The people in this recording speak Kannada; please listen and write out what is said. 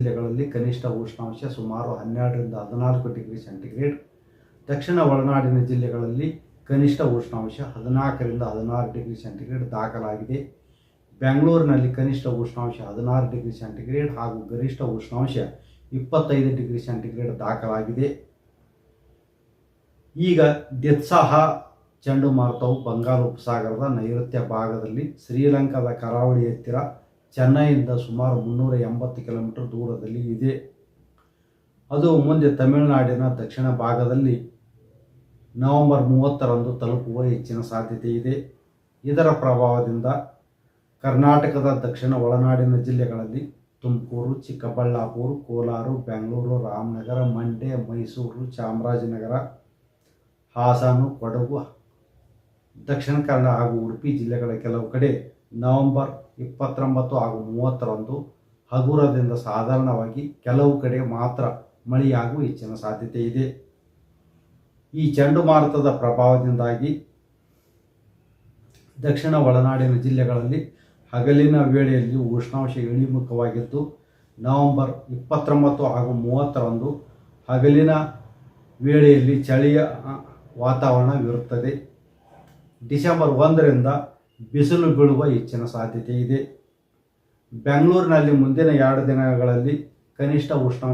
ಜಿಲ್ಲೆಗಳಲ್ಲಿ ಕನಿಷ್ಠ ಉಷ್ಣಾಂಶ ಸುಮಾರು ಹನ್ನೆರಡರಿಂದ ಹದಿನಾಲ್ಕು ಡಿಗ್ರಿ ಸೆಂಟಿಗ್ರೇಡ್. ದಕ್ಷಿಣ ಒಳನಾಡಿನ ಜಿಲ್ಲೆಗಳಲ್ಲಿ ಕನಿಷ್ಠ ಉಷ್ಣಾಂಶ ಹದಿನಾಲ್ಕರಿಂದ ಹದಿನಾರು ಡಿಗ್ರಿ ಸೆಂಟಿಗ್ರೇಡ್ ದಾಖಲಾಗಿದೆ. ಬೆಂಗಳೂರಿನಲ್ಲಿ ಕನಿಷ್ಠ ಉಷ್ಣಾಂಶ ಹದಿನಾರು ಡಿಗ್ರಿ ಸೆಂಟಿಗ್ರೇಡ್ ಹಾಗೂ ಗರಿಷ್ಠ ಉಷ್ಣಾಂಶ ಇಪ್ಪತ್ತೈದು ಡಿಗ್ರಿ ಸೆಂಟಿಗ್ರೇಡ್ ದಾಖಲಾಗಿದೆ. ಈಗ ದಿತ್ಸಾಹ ಚಂಡಮಾರುತವು ಬಂಗಾಳ ಉಪಸಾಗರದ ನೈಋತ್ಯ ಭಾಗದಲ್ಲಿ ಶ್ರೀಲಂಕಾದ ಕರಾವಳಿ ಹತ್ತಿರ ಚೆನ್ನೈಯಿಂದ ಸುಮಾರು ಮುನ್ನೂರ ಎಂಬತ್ತು ಕಿಲೋಮೀಟರ್ ದೂರದಲ್ಲಿ ಇದೆ. ಅದು ಮುಂದೆ ತಮಿಳುನಾಡಿನ ದಕ್ಷಿಣ ಭಾಗದಲ್ಲಿ ನವೆಂಬರ್ ಮೂವತ್ತರಂದು ತಲುಪುವ ಹೆಚ್ಚಿನ ಸಾಧ್ಯತೆ ಇದೆ. ಇದರ ಪ್ರಭಾವದಿಂದ ಕರ್ನಾಟಕದ ದಕ್ಷಿಣ ಒಳನಾಡಿನ ಜಿಲ್ಲೆಗಳಲ್ಲಿ ತುಮಕೂರು, ಚಿಕ್ಕಬಳ್ಳಾಪುರ, ಕೋಲಾರ, ಬೆಂಗಳೂರು, ರಾಮನಗರ, ಮಂಡ್ಯ, ಮೈಸೂರು, ಚಾಮರಾಜನಗರ, ಹಾಸನ, ಕೊಡಗು, ದಕ್ಷಿಣ ಕನ್ನಡ ಹಾಗೂ ಉಡುಪಿ ಜಿಲ್ಲೆಗಳ ಕೆಲವು ಕಡೆ ನವೆಂಬರ್ ಇಪ್ಪತ್ತೊಂಬತ್ತು ಹಾಗೂ ಮೂವತ್ತರಂದು ಹಗುರದಿಂದ ಸಾಧಾರಣವಾಗಿ ಕೆಲವು ಕಡೆ ಮಾತ್ರ ಮಳೆಯಾಗುವ ಹೆಚ್ಚಿನ ಸಾಧ್ಯತೆ ಇದೆ. ಈ ಚಂಡಮಾರುತದ ಪ್ರಭಾವದಿಂದಾಗಿ ದಕ್ಷಿಣ ಒಳನಾಡಿನ ಜಿಲ್ಲೆಗಳಲ್ಲಿ ಹಗಲಿನ ವೇಳೆಯಲ್ಲಿ ಉಷ್ಣಾಂಶ ಇಳಿಮುಖವಾಗಿದ್ದು, ನವೆಂಬರ್ ಇಪ್ಪತ್ತೊಂಬತ್ತು ಹಾಗೂ ಮೂವತ್ತರಂದು ಹಗಲಿನ ವೇಳೆಯಲ್ಲಿ ಚಳಿಯ ವಾತಾವರಣವಿರುತ್ತದೆ ಡಿಸೆಂಬರ್ ಒಂದರಿಂದ ಬಿಸಿಲು ಬೀಳುವ ಹೆಚ್ಚಿನ ಸಾಧ್ಯತೆ ಇದೆ. ಬೆಂಗಳೂರಿನಲ್ಲಿ ಮುಂದಿನ ಎರಡು ದಿನಗಳಲ್ಲಿ ಕನಿಷ್ಠ ಉಷ್ಣಾಂಶ